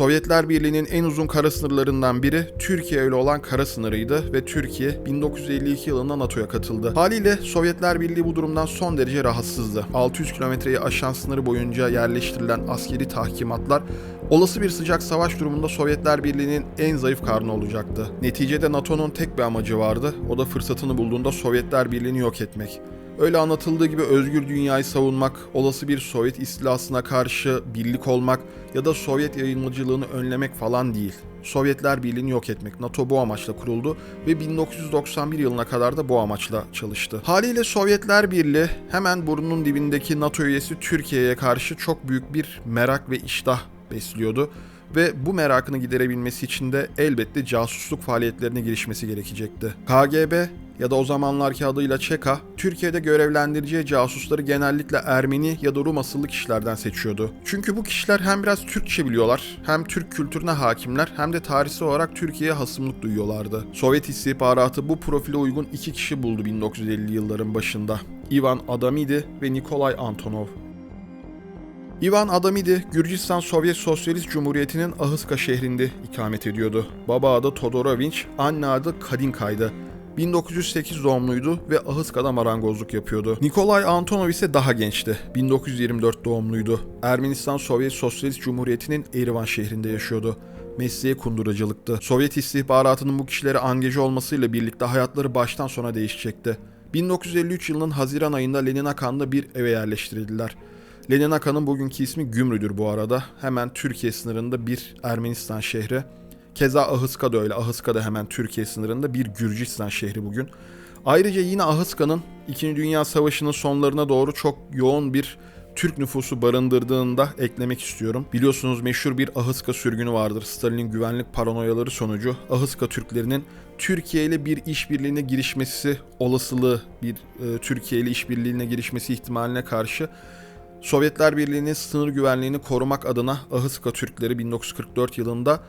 Sovyetler Birliği'nin en uzun kara sınırlarından biri Türkiye ile olan kara sınırıydı ve Türkiye 1952 yılında NATO'ya katıldı. Haliyle Sovyetler Birliği bu durumdan son derece rahatsızdı. 600 kilometreyi aşan sınır boyunca yerleştirilen askeri tahkimatlar olası bir sıcak savaş durumunda Sovyetler Birliği'nin en zayıf karnı olacaktı. Neticede NATO'nun tek bir amacı vardı. O da fırsatını bulduğunda Sovyetler Birliği'ni yok etmek. Öyle anlatıldığı gibi özgür dünyayı savunmak, olası bir Sovyet istilasına karşı birlik olmak ya da Sovyet yayılmacılığını önlemek falan değil. Sovyetler Birliği'ni yok etmek. NATO bu amaçla kuruldu ve 1991 yılına kadar da bu amaçla çalıştı. Haliyle Sovyetler Birliği hemen burnunun dibindeki NATO üyesi Türkiye'ye karşı çok büyük bir merak ve iştah besliyordu ve bu merakını giderebilmesi için de elbette casusluk faaliyetlerine girişmesi gerekecekti. KGB ya da o zamanlarki adıyla ÇEKA, Türkiye'de görevlendireceği casusları genellikle Ermeni ya da Rum asıllı kişilerden seçiyordu. Çünkü bu kişiler hem biraz Türkçe biliyorlar, hem Türk kültürüne hakimler, hem de tarihsel olarak Türkiye'ye hasımlık duyuyorlardı. Sovyet istihbaratı bu profile uygun iki kişi buldu 1950'li yılların başında. Ivan Adamidi ve Nikolay Antonov. Ivan Adamidi, Gürcistan Sovyet Sosyalist Cumhuriyeti'nin Ahıska şehrinde ikamet ediyordu. Baba adı Todoroviç, anne adı Kadinka'ydı. 1908 doğumluydu ve Ahıska'da marangozluk yapıyordu. Nikolay Antonov ise daha gençti. 1924 doğumluydu. Ermenistan Sovyet Sosyalist Cumhuriyeti'nin Erivan şehrinde yaşıyordu. Mesleği kunduracılıktı. Sovyet istihbaratının bu kişilere angaje olmasıyla birlikte hayatları baştan sona değişecekti. 1953 yılının Haziran ayında Leninakan'da bir eve yerleştirildiler. Leninakan'ın bugünkü ismi Gümrü'dür bu arada. Hemen Türkiye sınırında bir Ermenistan şehri. Keza Ahıska da öyle. Ahıska da hemen Türkiye sınırında bir Gürcistan şehri bugün. Ayrıca yine Ahıska'nın 2. Dünya Savaşı'nın sonlarına doğru çok yoğun bir Türk nüfusu barındırdığını da eklemek istiyorum. Biliyorsunuz meşhur bir Ahıska sürgünü vardır. Stalin'in güvenlik paranoyaları sonucu Ahıska Türklerinin Türkiye ile bir işbirliğine girişmesi olasılığı, bir e, Türkiye ile işbirliğine girişmesi ihtimaline karşı Sovyetler Birliği'nin sınır güvenliğini korumak adına Ahıska Türkleri 1944 yılında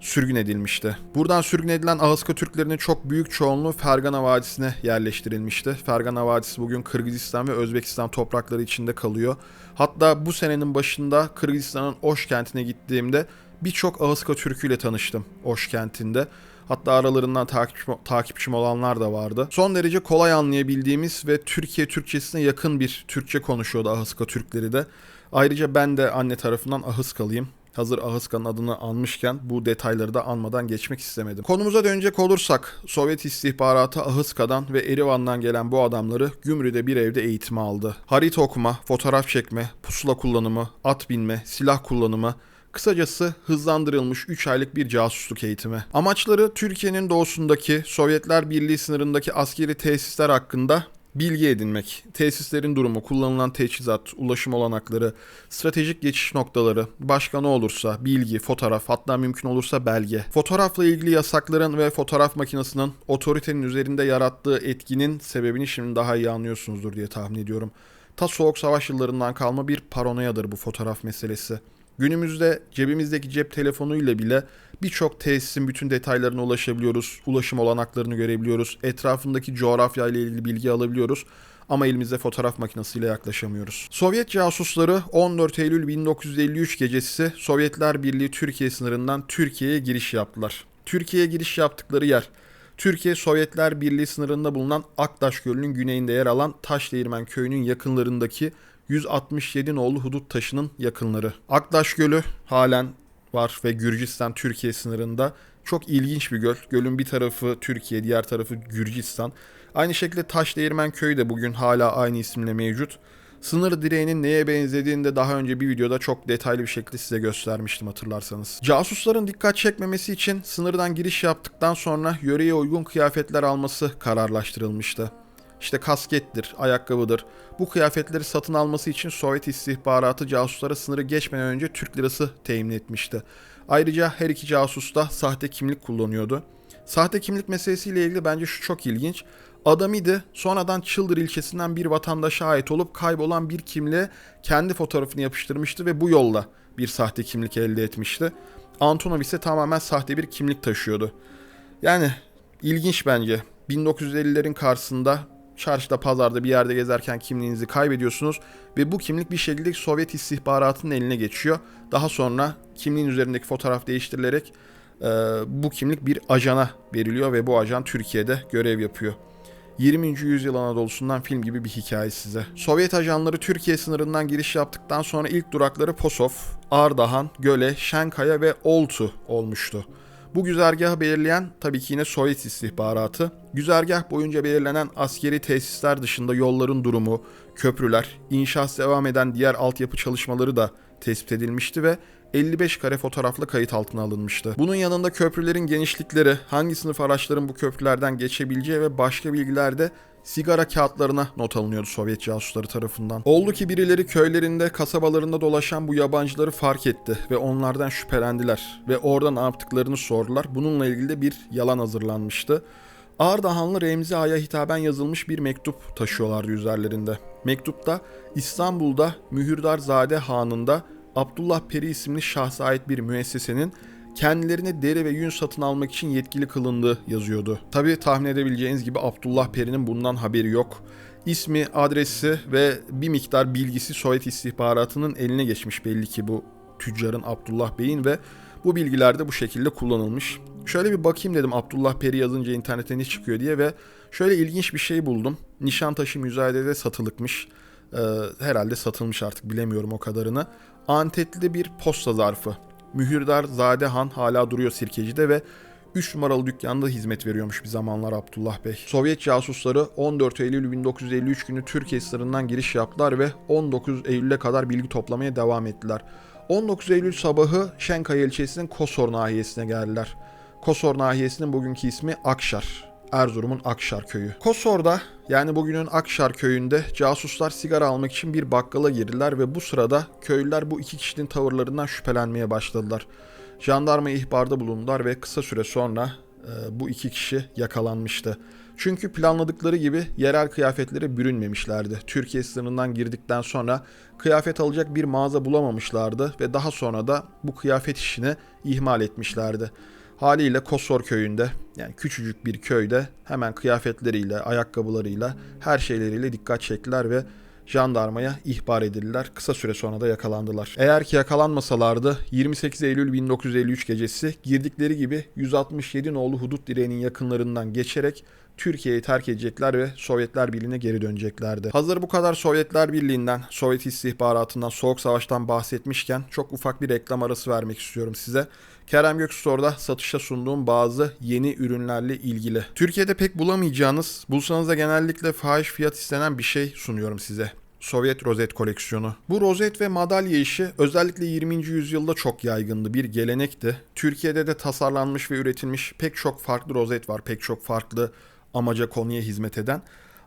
sürgün edilmişti. Buradan sürgün edilen Ahıska Türklerinin çok büyük çoğunluğu Fergana Vadisi'ne yerleştirilmişti. Fergana Vadisi bugün Kırgızistan ve Özbekistan toprakları içinde kalıyor. Hatta bu senenin başında Kırgızistan'ın Oş kentine gittiğimde birçok Ahıska Türküyle tanıştım Oş kentinde. Hatta aralarından takipçim, takipçim olanlar da vardı. Son derece kolay anlayabildiğimiz ve Türkiye Türkçesine yakın bir Türkçe konuşuyordu Ahıska Türkleri de. Ayrıca ben de anne tarafından Ahıskalıyım. Hazır Ahıska'nın adını anmışken bu detayları da anmadan geçmek istemedim. Konumuza dönecek olursak Sovyet istihbaratı Ahıska'dan ve Erivan'dan gelen bu adamları Gümrü'de bir evde eğitimi aldı. Harita okuma, fotoğraf çekme, pusula kullanımı, at binme, silah kullanımı, Kısacası hızlandırılmış 3 aylık bir casusluk eğitimi. Amaçları Türkiye'nin doğusundaki Sovyetler Birliği sınırındaki askeri tesisler hakkında bilgi edinmek, tesislerin durumu, kullanılan teçhizat, ulaşım olanakları, stratejik geçiş noktaları, başka ne olursa bilgi, fotoğraf, hatta mümkün olursa belge. Fotoğrafla ilgili yasakların ve fotoğraf makinesinin otoritenin üzerinde yarattığı etkinin sebebini şimdi daha iyi anlıyorsunuzdur diye tahmin ediyorum. Ta soğuk savaş yıllarından kalma bir paranoyadır bu fotoğraf meselesi. Günümüzde cebimizdeki cep telefonuyla bile birçok tesisin bütün detaylarına ulaşabiliyoruz. Ulaşım olanaklarını görebiliyoruz. Etrafındaki coğrafya ile ilgili bilgi alabiliyoruz. Ama elimizde fotoğraf makinesiyle yaklaşamıyoruz. Sovyet casusları 14 Eylül 1953 gecesi Sovyetler Birliği Türkiye sınırından Türkiye'ye giriş yaptılar. Türkiye'ye giriş yaptıkları yer Türkiye Sovyetler Birliği sınırında bulunan Aktaş Gölü'nün güneyinde yer alan Taşdeğirmen köyünün yakınlarındaki 167 nolu hudut taşının yakınları. Aktaş Gölü halen var ve Gürcistan Türkiye sınırında. Çok ilginç bir göl. Gölün bir tarafı Türkiye, diğer tarafı Gürcistan. Aynı şekilde Taşdeğirmen Köyü de bugün hala aynı isimle mevcut. Sınır direğinin neye benzediğini de daha önce bir videoda çok detaylı bir şekilde size göstermiştim hatırlarsanız. Casusların dikkat çekmemesi için sınırdan giriş yaptıktan sonra yöreye uygun kıyafetler alması kararlaştırılmıştı. İşte kaskettir, ayakkabıdır. Bu kıyafetleri satın alması için Sovyet istihbaratı casuslara sınırı geçmeden önce Türk lirası temin etmişti. Ayrıca her iki casus da sahte kimlik kullanıyordu. Sahte kimlik meselesiyle ilgili bence şu çok ilginç. Adamidi sonradan Çıldır ilçesinden bir vatandaşa ait olup kaybolan bir kimliğe kendi fotoğrafını yapıştırmıştı ve bu yolla bir sahte kimlik elde etmişti. Antonov ise tamamen sahte bir kimlik taşıyordu. Yani ilginç bence. 1950'lerin karşısında çarşıda pazarda bir yerde gezerken kimliğinizi kaybediyorsunuz ve bu kimlik bir şekilde Sovyet istihbaratının eline geçiyor. Daha sonra kimliğin üzerindeki fotoğraf değiştirilerek e, bu kimlik bir ajana veriliyor ve bu ajan Türkiye'de görev yapıyor. 20. yüzyıl Anadolu'sundan film gibi bir hikaye size. Sovyet ajanları Türkiye sınırından giriş yaptıktan sonra ilk durakları Posov, Ardahan, Göle, Şenkaya ve Oltu olmuştu. Bu güzergahı belirleyen tabii ki yine Sovyet istihbaratı. Güzergah boyunca belirlenen askeri tesisler dışında yolların durumu, köprüler, inşaat devam eden diğer altyapı çalışmaları da tespit edilmişti ve 55 kare fotoğrafla kayıt altına alınmıştı. Bunun yanında köprülerin genişlikleri, hangi sınıf araçların bu köprülerden geçebileceği ve başka bilgiler de sigara kağıtlarına not alınıyordu Sovyet casusları tarafından. Oldu ki birileri köylerinde, kasabalarında dolaşan bu yabancıları fark etti ve onlardan şüphelendiler ve orada ne yaptıklarını sordular. Bununla ilgili de bir yalan hazırlanmıştı. Ardahanlı Remzi Ağa'ya hitaben yazılmış bir mektup taşıyorlardı üzerlerinde. Mektupta İstanbul'da Mühürdarzade Hanı'nda Abdullah Peri isimli şahsa ait bir müessesenin kendilerine deri ve yün satın almak için yetkili kılındığı yazıyordu. Tabi tahmin edebileceğiniz gibi Abdullah Peri'nin bundan haberi yok. İsmi, adresi ve bir miktar bilgisi Sovyet istihbaratının eline geçmiş belli ki bu tüccarın Abdullah Bey'in ve bu bilgiler de bu şekilde kullanılmış. Şöyle bir bakayım dedim Abdullah Peri yazınca internete ne çıkıyor diye ve şöyle ilginç bir şey buldum. Nişantaşı müzayedede satılıkmış. Ee, herhalde satılmış artık bilemiyorum o kadarını. Antetli bir posta zarfı. Mühürdar Zade Han hala duruyor Sirkeci'de ve 3 numaralı dükkanda hizmet veriyormuş bir zamanlar Abdullah Bey. Sovyet casusları 14 Eylül 1953 günü Türkiye sınırından giriş yaptılar ve 19 Eylül'e kadar bilgi toplamaya devam ettiler. 19 Eylül sabahı Şenkaya ilçesinin Kosor nahiyesine geldiler. Kosor nahiyesinin bugünkü ismi Akşar. Erzurum'un Akşar köyü. Kosor'da yani bugünün Akşar köyünde casuslar sigara almak için bir bakkala girdiler ve bu sırada köylüler bu iki kişinin tavırlarından şüphelenmeye başladılar. Jandarma ihbarda bulundular ve kısa süre sonra e, bu iki kişi yakalanmıştı. Çünkü planladıkları gibi yerel kıyafetlere bürünmemişlerdi. Türkiye sınırından girdikten sonra kıyafet alacak bir mağaza bulamamışlardı ve daha sonra da bu kıyafet işini ihmal etmişlerdi. Haliyle Kosor köyünde yani küçücük bir köyde hemen kıyafetleriyle, ayakkabılarıyla, her şeyleriyle dikkat çektiler ve jandarmaya ihbar edildiler. Kısa süre sonra da yakalandılar. Eğer ki yakalanmasalardı 28 Eylül 1953 gecesi girdikleri gibi 167 nolu hudut direğinin yakınlarından geçerek Türkiye'yi terk edecekler ve Sovyetler Birliği'ne geri döneceklerdi. Hazır bu kadar Sovyetler Birliği'nden, Sovyet istihbaratından, Soğuk Savaş'tan bahsetmişken çok ufak bir reklam arası vermek istiyorum size. Kerem Gökstore'da satışa sunduğum bazı yeni ürünlerle ilgili. Türkiye'de pek bulamayacağınız, bulsanız da genellikle fahiş fiyat istenen bir şey sunuyorum size. Sovyet rozet koleksiyonu. Bu rozet ve madalya işi özellikle 20. yüzyılda çok yaygındı bir gelenekti. Türkiye'de de tasarlanmış ve üretilmiş pek çok farklı rozet var, pek çok farklı amaca konuya hizmet eden.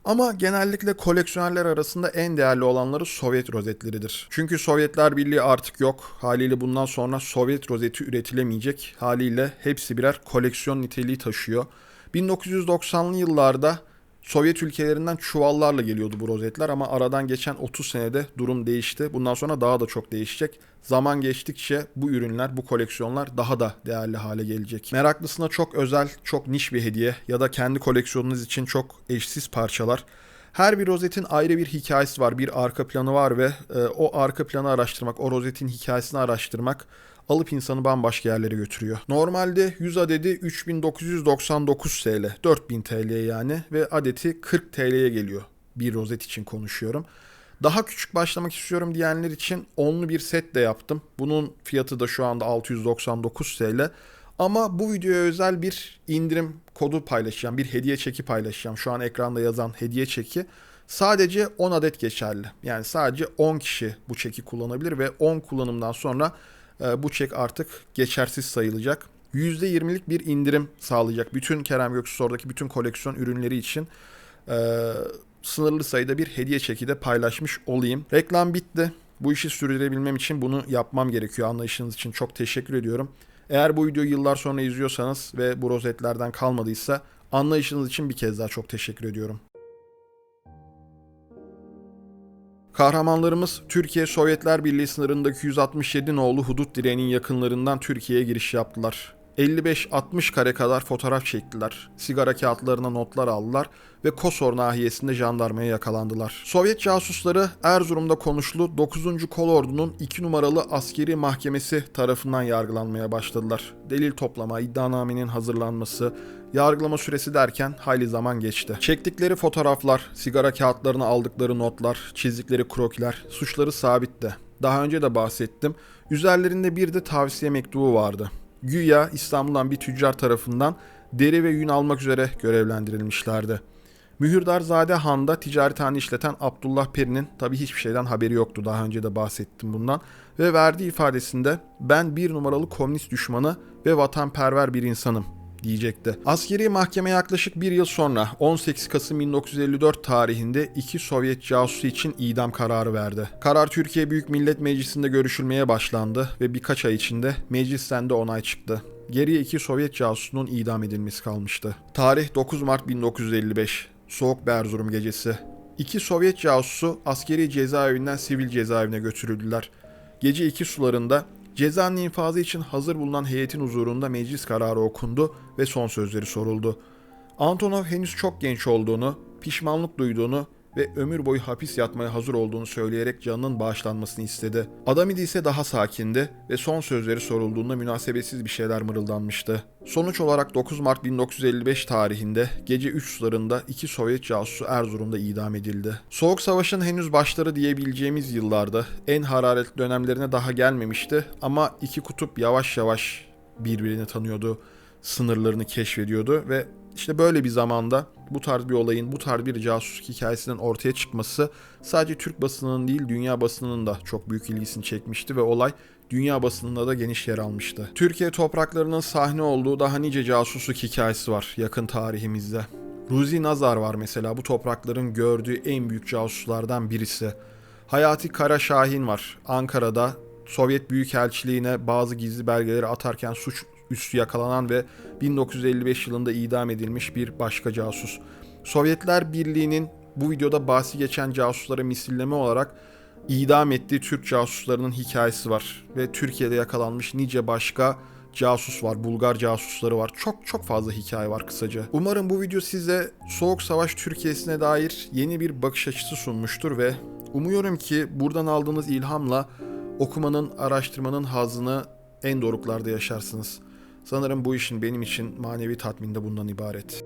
Ama genellikle koleksiyonerler arasında en değerli olanları Sovyet rozetleridir. Çünkü Sovyetler Birliği artık yok. Haliyle bundan sonra Sovyet rozeti üretilemeyecek. Haliyle hepsi birer koleksiyon niteliği taşıyor. 1990'lı yıllarda Sovyet ülkelerinden çuvallarla geliyordu bu rozetler ama aradan geçen 30 senede durum değişti. Bundan sonra daha da çok değişecek. Zaman geçtikçe bu ürünler, bu koleksiyonlar daha da değerli hale gelecek. Meraklısına çok özel, çok niş bir hediye ya da kendi koleksiyonunuz için çok eşsiz parçalar. Her bir rozetin ayrı bir hikayesi var, bir arka planı var ve e, o arka planı araştırmak, o rozetin hikayesini araştırmak alıp insanı bambaşka yerlere götürüyor. Normalde 100 adedi 3999 TL, 4000 TL yani ve adeti 40 TL'ye geliyor. Bir rozet için konuşuyorum. Daha küçük başlamak istiyorum diyenler için onlu bir set de yaptım. Bunun fiyatı da şu anda 699 TL. Ama bu videoya özel bir indirim kodu paylaşacağım. Bir hediye çeki paylaşacağım. Şu an ekranda yazan hediye çeki. Sadece 10 adet geçerli. Yani sadece 10 kişi bu çeki kullanabilir ve 10 kullanımdan sonra bu çek artık geçersiz sayılacak. %20'lik bir indirim sağlayacak. Bütün Kerem Göksusor'daki bütün koleksiyon ürünleri için e, sınırlı sayıda bir hediye çeki de paylaşmış olayım. Reklam bitti. Bu işi sürdürebilmem için bunu yapmam gerekiyor. Anlayışınız için çok teşekkür ediyorum. Eğer bu videoyu yıllar sonra izliyorsanız ve bu rozetlerden kalmadıysa anlayışınız için bir kez daha çok teşekkür ediyorum. Kahramanlarımız Türkiye Sovyetler Birliği sınırındaki 167 nolu hudut direğinin yakınlarından Türkiye'ye giriş yaptılar. 55-60 kare kadar fotoğraf çektiler. Sigara kağıtlarına notlar aldılar ve Kosor nahiyesinde jandarmaya yakalandılar. Sovyet casusları Erzurum'da konuşlu 9. Kolordu'nun 2 numaralı askeri mahkemesi tarafından yargılanmaya başladılar. Delil toplama, iddianamenin hazırlanması, yargılama süresi derken hayli zaman geçti. Çektikleri fotoğraflar, sigara kağıtlarına aldıkları notlar, çizdikleri krokiler suçları sabitti. Daha önce de bahsettim. Üzerlerinde bir de tavsiye mektubu vardı. Güya İstanbul'dan bir tüccar tarafından deri ve yün almak üzere görevlendirilmişlerdi. Mühürdarzade Han'da ticarethane işleten Abdullah Peri'nin tabi hiçbir şeyden haberi yoktu. Daha önce de bahsettim bundan. Ve verdiği ifadesinde ben bir numaralı komünist düşmanı ve vatanperver bir insanım diyecekti. Askeri mahkeme yaklaşık bir yıl sonra 18 Kasım 1954 tarihinde iki Sovyet casusu için idam kararı verdi. Karar Türkiye Büyük Millet Meclisi'nde görüşülmeye başlandı ve birkaç ay içinde meclisten de onay çıktı. Geriye iki Sovyet casusunun idam edilmesi kalmıştı. Tarih 9 Mart 1955. Soğuk bir Erzurum gecesi. İki Sovyet casusu askeri cezaevinden sivil cezaevine götürüldüler. Gece iki sularında cezanın infazı için hazır bulunan heyetin huzurunda meclis kararı okundu ve son sözleri soruldu. Antonov henüz çok genç olduğunu, pişmanlık duyduğunu ve ömür boyu hapis yatmaya hazır olduğunu söyleyerek canının bağışlanmasını istedi. Adamidi ise daha sakindi ve son sözleri sorulduğunda münasebetsiz bir şeyler mırıldanmıştı. Sonuç olarak 9 Mart 1955 tarihinde gece 3 sularında iki Sovyet casusu Erzurum'da idam edildi. Soğuk Savaş'ın henüz başları diyebileceğimiz yıllarda en hararetli dönemlerine daha gelmemişti ama iki kutup yavaş yavaş birbirini tanıyordu, sınırlarını keşfediyordu ve işte böyle bir zamanda bu tarz bir olayın, bu tarz bir casusluk hikayesinin ortaya çıkması sadece Türk basınının değil dünya basınının da çok büyük ilgisini çekmişti ve olay dünya basınında da geniş yer almıştı. Türkiye topraklarının sahne olduğu daha nice casusluk hikayesi var yakın tarihimizde. Ruzi Nazar var mesela bu toprakların gördüğü en büyük casuslardan birisi. Hayati Kara Şahin var. Ankara'da Sovyet Büyükelçiliğine bazı gizli belgeleri atarken suç üstü yakalanan ve 1955 yılında idam edilmiş bir başka casus. Sovyetler Birliği'nin bu videoda bahsi geçen casuslara misilleme olarak idam ettiği Türk casuslarının hikayesi var. Ve Türkiye'de yakalanmış nice başka casus var, Bulgar casusları var. Çok çok fazla hikaye var kısaca. Umarım bu video size Soğuk Savaş Türkiye'sine dair yeni bir bakış açısı sunmuştur ve umuyorum ki buradan aldığınız ilhamla okumanın, araştırmanın hazını en doruklarda yaşarsınız. Sanırım bu işin benim için manevi tatminde bundan ibaret.